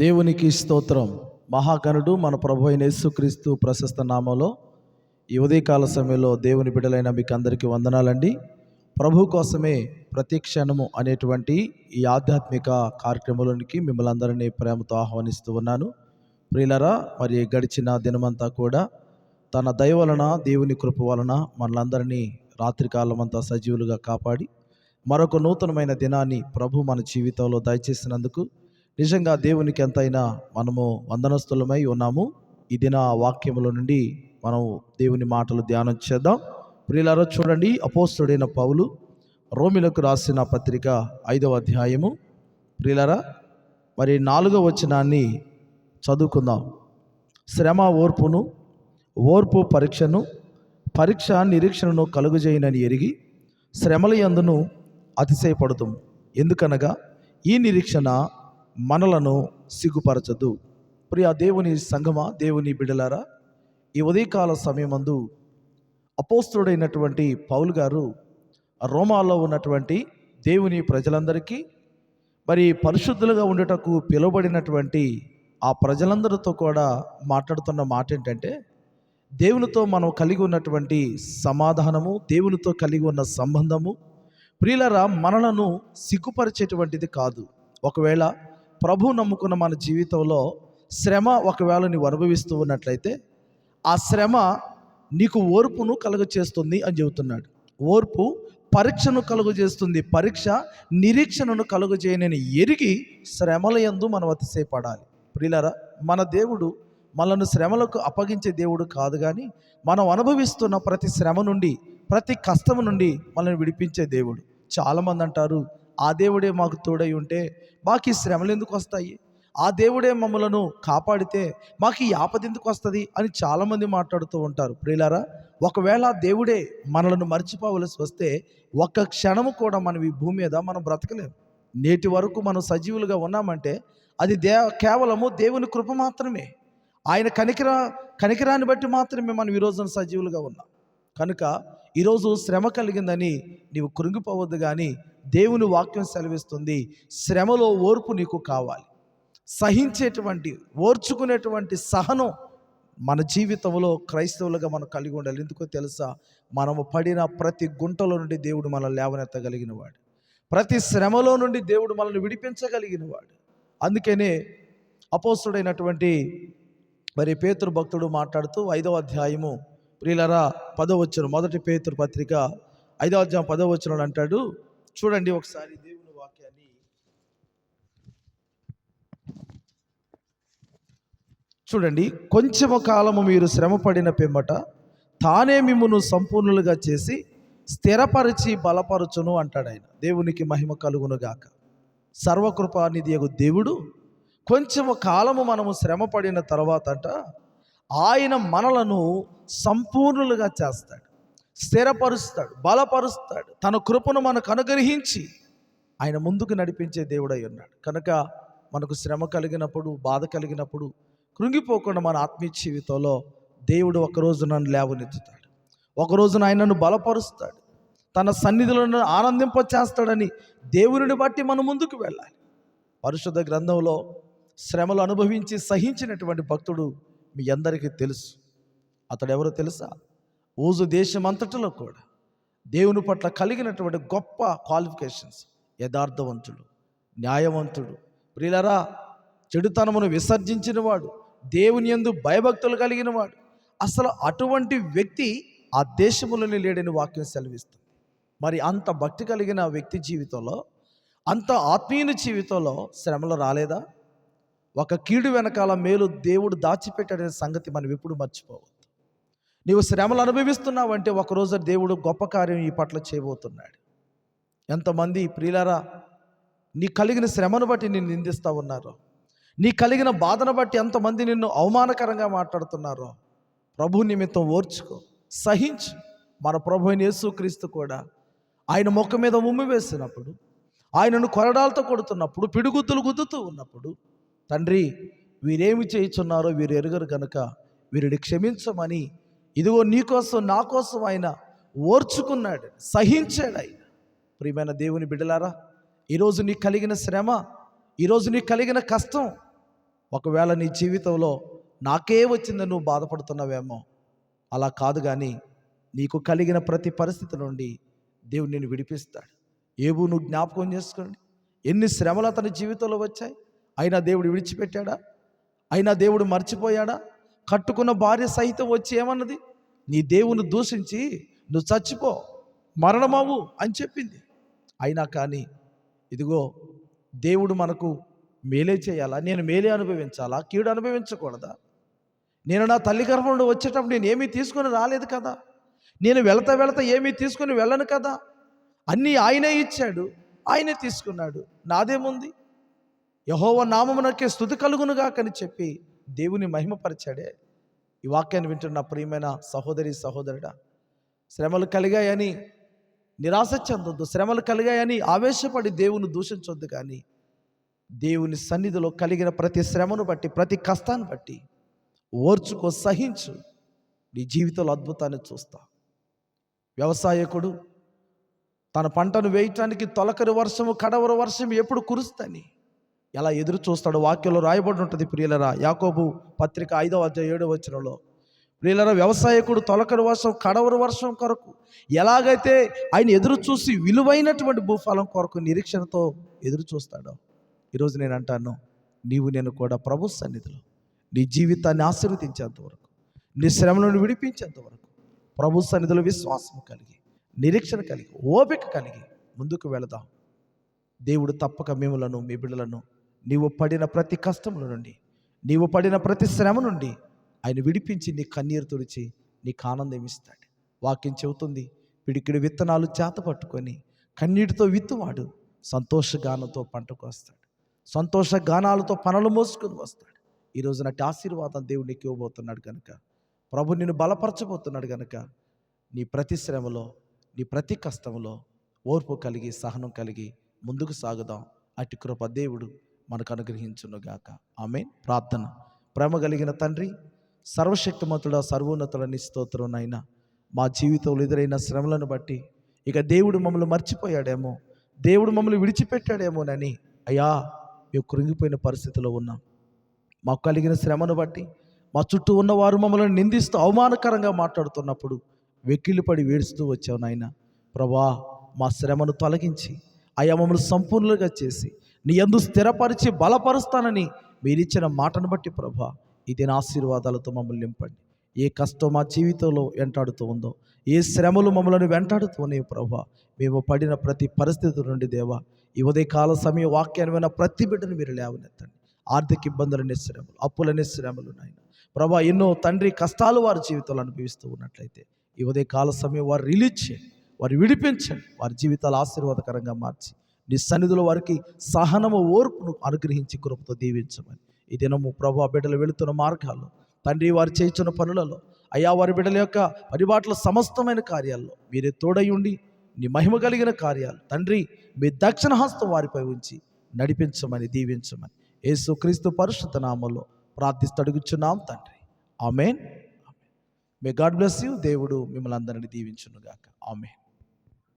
దేవునికి స్తోత్రం. మహాగణుడు మన ప్రభు అయిన యేసుక్రీస్తు ప్రశస్త నామంలో ఈ ఉదయకాల సమయంలో దేవుని బిడ్డలైన మీకు అందరికీ వందనాలండి. ప్రభు కోసమే ప్రతి క్షణము అనేటువంటి ఈ ఆధ్యాత్మిక కార్యక్రమంలోనికి మిమ్మల్ని అందరినీ ప్రేమతో ఆహ్వానిస్తూ ఉన్నాను. ప్రియులరా మరి గడిచిన దినమంతా కూడా తన దయ వలన దేవుని కృప వలన మనలందరినీ రాత్రికాలం అంతా సజీవులుగా కాపాడి మరొక నూతనమైన దినాన్ని ప్రభు మన జీవితంలో దయచేసినందుకు నిజంగా దేవునికి ఎంతైనా మనము వందనస్తులమై ఉన్నాము. ఈ దిన వాక్యముల నుండి మనం దేవుని మాటలు ధ్యానం చేద్దాం. ప్రియులారా చూడండి అపోస్తుడైన పౌలు రోమిలకు రాసిన పత్రిక ఐదవ అధ్యాయము. ప్రియులారా మరి నాలుగవ వచనాన్ని చదువుకుందాం. శ్రమ ఓర్పును ఓర్పు పరీక్షను పరీక్ష నిరీక్షణను కలుగుజేయనని ఎరిగి శ్రమల యందును అతిశయపడుతాము ఎందుకనగా ఈ నిరీక్షణ మనలను సిగ్గుపరచదు. ప్రియ దేవుని సంఘమా? దేవుని బిడలారా ఈ ఉదయకాల సమయమందు అపోస్తుడైనటువంటి పౌలు గారు రోమాలో ఉన్నటువంటి దేవుని ప్రజలందరికీ మరి పరిశుద్ధులుగా ఉండటకు పిలువబడినటువంటి ఆ ప్రజలందరితో కూడా మాట్లాడుతున్న మాట ఏంటంటే దేవునితో మనం కలిగి ఉన్నటువంటి సమాధానము దేవునితో కలిగి ఉన్న సంబంధము ప్రియులరా మనలను సిగ్గుపరిచేటువంటిది కాదు. ఒకవేళ ప్రభు నమ్ముకున్న మన జీవితంలో శ్రమ ఒకవేళ నీవు అనుభవిస్తూ ఉన్నట్లయితే ఆ శ్రమ నీకు ఓర్పును కలుగజేస్తుంది అని చెబుతున్నాడు. ఓర్పు పరీక్షను కలుగజేస్తుంది. పరీక్ష నిరీక్షణను కలుగజేయనని ఎరిగి శ్రమల యందు మనం అతిశయపడాలి. ప్రియులరా మన దేవుడు మనను శ్రమలకు అప్పగించే దేవుడు కాదు కానీ మనం అనుభవిస్తున్న ప్రతి శ్రమ నుండి ప్రతి కష్టం నుండి మనల్ని విడిపించే దేవుడు. చాలామంది అంటారు ఆ దేవుడే మాకు తోడై ఉంటే మాకు ఈ శ్రమలు ఎందుకు వస్తాయి? ఆ దేవుడే మమ్మలను కాపాడితే మాకు ఈ ఆపద ఎందుకు వస్తుంది? అని చాలామంది మాట్లాడుతూ ఉంటారు. ప్రియులారా ఒకవేళ దేవుడే మనలను మర్చిపోవలసి వస్తే ఒక్క క్షణము కూడా మనం ఈ భూమి మీద మనం బ్రతకలేము. నేటి వరకు మనం సజీవులుగా ఉన్నామంటే అది దే కేవలము దేవుని కృప మాత్రమే. ఆయన కనికర కనికరాన్ని బట్టి మాత్రమే మనం ఈ రోజున సజీవులుగా ఉన్నాం. కనుక ఈరోజు శ్రమ కలిగిందని నీవు కృంగిపోవద్దు కానీ దేవుని వాక్యం సెలవిస్తుంది. శ్రమలో ఓర్పు నీకు కావాలి. సహించేటువంటి ఓర్చుకునేటువంటి సహనం మన జీవితంలో క్రైస్తవులుగా మనం కలిగి ఉండాలి. ఎందుకో తెలుసా? మనము పడిన ప్రతి గుంటలో నుండి దేవుడు మనల్ని లేవనెత్తగలిగిన వాడు ప్రతి శ్రమలో నుండి దేవుడు మనల్ని విడిపించగలిగిన వాడు అందుకనే అపోస్తుడైనటువంటి మరి పేతురు భక్తుడు మాట్లాడుతూ ఐదవ అధ్యాయము ప్రియులరా పదవచ్చును మొదటి పేతురు పత్రిక ఐదవ అధ్యాయం పదవచ్చును అంటాడు చూడండి ఒకసారి దేవుని వాక్యాన్ని. చూడండి కొంచెము కాలము మీరు శ్రమపడిన పిమ్మట తానే మిమ్మును సంపూర్ణులుగా చేసి స్థిరపరిచి బలపరచును అంటాడు ఆయన. దేవునికి మహిమ కలుగునుగాక సర్వకృపానిధి యగు దేవుడు కొంచెము కాలము మనము శ్రమపడిన తర్వాత అంట ఆయన మనలను సంపూర్ణులుగా చేస్తాడు. స్థిరపరుస్తాడు బలపరుస్తాడు. తన కృపను మనకు అనుగ్రహించి ఆయన ముందుకు నడిపించే దేవుడై ఉన్నాడు. కనుక మనకు శ్రమ కలిగినప్పుడు బాధ కలిగినప్పుడు కృంగిపోకుండా మన ఆత్మీయ జీవితంలో దేవుడు ఒకరోజు నన్ను లేవనెత్తుతాడు. ఒకరోజు ఆయనను బలపరుస్తాడు. తన సన్నిధిలో ఆనందింపచేస్తాడని దేవుని బట్టి మనం ముందుకు వెళ్ళాలి. పరిశుద్ధ గ్రంథంలో శ్రమలు అనుభవించి సహించినటువంటి భక్తుడు మీ అందరికీ తెలుసు. అతడు ఎవరో తెలుసా? ఊజు దేశం అంతటిలో కూడా దేవుని పట్ల కలిగినటువంటి గొప్ప క్వాలిఫికేషన్స్ యథార్థవంతుడు న్యాయవంతుడు. ప్రియులరా చెడుతనమును విసర్జించిన వాడు దేవుని యందు భయభక్తులు కలిగిన వాడు అసలు అటువంటి వ్యక్తి ఆ దేశములోని లేడని వాక్యం సెలవిస్తుంది. మరి అంత భక్తి కలిగిన వ్యక్తి జీవితంలో అంత ఆత్మీయుని జీవితంలో శ్రమలు రాలేదా? ఒక కీడు వెనకాల మేలు దేవుడు దాచిపెట్టాడనే సంగతి మనం ఎప్పుడు మర్చిపోవచ్చు నీవు శ్రమలు అనుభవిస్తున్నావంటే ఒకరోజు దేవుడు గొప్ప కార్యం ఈ పట్ల చేయబోతున్నాడు. ఎంతమంది ప్రియులారా నీ కలిగిన శ్రమను బట్టి నిన్ను నిందిస్తూ ఉన్నారో. నీ కలిగిన బాధను బట్టి ఎంతమంది నిన్ను అవమానకరంగా మాట్లాడుతున్నారో ప్రభు నిమిత్తం ఓర్చుకో సహించు. మన ప్రభు అయిన యేసుక్రీస్తు కూడా ఆయన మొక్క మీద ఉమ్మి వేసినప్పుడు ఆయనను కొరడాలతో కొడుతున్నప్పుడు పిడుగుద్దులు గుద్దుతూ ఉన్నప్పుడు తండ్రి వీరేమి చేయుచున్నారో వీరు ఎరుగరు కనుక వీరిని క్షమించమని ఇదిగో నీకోసం నా కోసం ఆయన ఓర్చుకున్నాడు సహించాడు ఆయన. ప్రియమైన దేవుని బిడ్డలారా ఈరోజు నీకు కలిగిన శ్రమ ఈరోజు నీకు కలిగిన కష్టం ఒకవేళ నీ జీవితంలో నాకే వచ్చిందని నువ్వు బాధపడుతున్నావేమో అలా కాదు కానీ నీకు కలిగిన ప్రతి పరిస్థితి నుండి దేవుడు నేను విడిపిస్తాడు. ఏవో నువ్వు జ్ఞాపకం చేసుకోండి. ఎన్ని శ్రమలు అతని జీవితంలో వచ్చాయి? అయినా దేవుడు విడిచిపెట్టాడా? అయినా దేవుడు మర్చిపోయాడా? కట్టుకున్న భార్య సహితం వచ్చి ఏమన్నది? నీ దేవుని దూషించి నువ్వు చచ్చిపో మరణమావు అని చెప్పింది. అయినా కానీ ఇదిగో దేవుడు మనకు మేలే చేయాలా? నేను మేలే అనుభవించాలా? కీడు అనుభవించకూడదా? నేను నా తల్లి గర్భంలో వచ్చేటప్పుడు నేను ఏమీ తీసుకొని రాలేదు కదా? నేను వెళతా వెళతా ఏమీ తీసుకొని వెళ్ళను కదా? అన్నీ ఆయనే ఇచ్చాడు ఆయనే తీసుకున్నాడు. నాదేముంది? యహోవ నామమునకే స్థుతి కలుగునుగా కని చెప్పి దేవుని మహిమపరిచాడే. ఈ వాక్యాన్ని వింటున్న ప్రియమైన సహోదరి సహోదరుడా శ్రమలు కలిగాయని నిరాశ చెందొద్దు శ్రమలు కలిగాయని ఆవేశపడి దేవుని దూషించొద్దు కానీ దేవుని సన్నిధిలో కలిగిన ప్రతి శ్రమను బట్టి ప్రతి కష్టాన్ని బట్టి ఓర్చుకో సహించు. నీ జీవితంలో అద్భుతాన్ని చూస్తా. వ్యవసాయకుడు తన పంటను వేయటానికి తొలకరి వర్షము కడవర వర్షం ఎప్పుడు కురుస్తని ఎలా ఎదురు చూస్తాడో వాక్యంలో రాయబడి ఉంటుంది ప్రియులరా. యాకోబు పత్రిక ఐదవ అధ్యాయ ఏడవ వచనంలో ప్రియులరా వ్యవసాయకుడు తొలకరి వర్షం కడవరు వర్షం కొరకు ఎలాగైతే ఆయన ఎదురు చూసి విలువైనటువంటి భూఫలం కొరకు నిరీక్షణతో ఎదురు చూస్తాడో ఈరోజు నేను అంటాను నీవు నేను కూడా ప్రభు సన్నిధిలో నీ జీవితాన్ని ఆశీర్వదించేంత వరకు నీ శ్రమలను విడిపించేంత వరకు ప్రభు సన్నిధిలో విశ్వాసం కలిగి నిరీక్షణ కలిగి ఓపిక కలిగి ముందుకు వెళదాం. దేవుడు తప్పక మిమ్మలను మీ బిడ్డలను నీవు పడిన ప్రతి కష్టముల నుండి నీవు పడిన ప్రతి శ్రమ నుండి ఆయన విడిపించి నీ కన్నీరు తుడిచి నీకు ఆనందం ఇస్తాడు. వాక్యం చెబుతుంది పిడికిడి విత్తనాలు చేత పట్టుకొని కన్నీటితో విత్తువాడు సంతోషగానంతో పంటకు వస్తాడు. సంతోష గానాలతో పనులు మోసుకొని వస్తాడు. ఈరోజు నాటి ఆశీర్వాదం దేవుడు నీకు ఇవ్వబోతున్నాడు కనుక ప్రభు నిన్ను బలపరచబోతున్నాడు కనుక నీ ప్రతి శ్రమలో నీ ప్రతి కష్టంలో ఓర్పు కలిగి సహనం కలిగి ముందుకు సాగుదాం. అటు కృప దేవుడు మనకు అనుగ్రహించునుగాక ఆమె ప్రార్థన. ప్రేమ కలిగిన తండ్రి సర్వశక్తిమంతుడ సర్వోన్నతుడ నీ స్తోత్రం నాయన మా జీవితంలో ఎదురైన శ్రమలను బట్టి ఇక దేవుడు మమ్మల్ని మర్చిపోయాడేమో దేవుడు మమ్మల్ని విడిచిపెట్టాడేమోనని అయ్యా మేము కృంగిపోయిన పరిస్థితిలో ఉన్నాం. మాకు కలిగిన శ్రమను బట్టి మా చుట్టూ ఉన్నవారు మమ్మల్ని నిందిస్తూ అవమానకరంగా మాట్లాడుతున్నప్పుడు వెక్కిలిపడి వేడుస్తూ వచ్చావు నాయన. ప్రభా మా శ్రమను తొలగించి అయా మమ్మల్ని సంపూర్ణంగా చేసి నీ ఎందు స్థిరపరిచి బలపరుస్తానని మీరిచ్చిన మాటను బట్టి ప్రభా ఇది నా ఆశీర్వాదాలతో మమ్మల్ని నింపండి. ఏ కష్టం మా జీవితంలో వెంటాడుతూ ఉందో ఏ శ్రమలు మమ్మల్ని వెంటాడుతున్నాయి ప్రభా మేము పడిన ప్రతి పరిస్థితి నుండి దేవా ఈ ఉదయకాల సమయ వాక్యాన్ని విన్న ప్రతి బిడ్డను మీరు లేవనెత్తండి. ఆర్థిక ఇబ్బందులనే శ్రమలు అప్పులనే శ్రమలు నాయన. ప్రభా ఎన్నో తండ్రి కష్టాలు వారి జీవితంలో అనుభవిస్తూ ఉన్నట్లయితే ఈ ఉదయ కాల సమయం వారు రిలీజ్ చేయండి వారు విడిపించండి వారి జీవితాలు ఆశీర్వాదకరంగా మార్చి నీ సన్నిధిలో వారికి సహనము ఓర్పును అనుగ్రహించి కృపతో దీవించమని. ఈ దినము ప్రభు బిడ్డలు వెళుతున్న మార్గాల్లో తండ్రి వారు చేయించిన పనులలో అయ్యా వారి బిడ్డల యొక్క పరిబాట్ల సమస్తమైన కార్యాల్లో మీరే తోడై ఉండి నీ మహిమ కలిగిన కార్యాలు తండ్రి మీ దక్షిణ హస్తం వారిపై ఉంచి నడిపించమని దీవించమని. యేసు క్రీస్తు పరిశుద్ధ నామంలో ప్రార్థిస్తడుగుచున్నాం తండ్రి. Amen. May God bless you. దేవుడు మిమ్మల్ని అందరినీ దీవించునుగాక. ఆమెన్.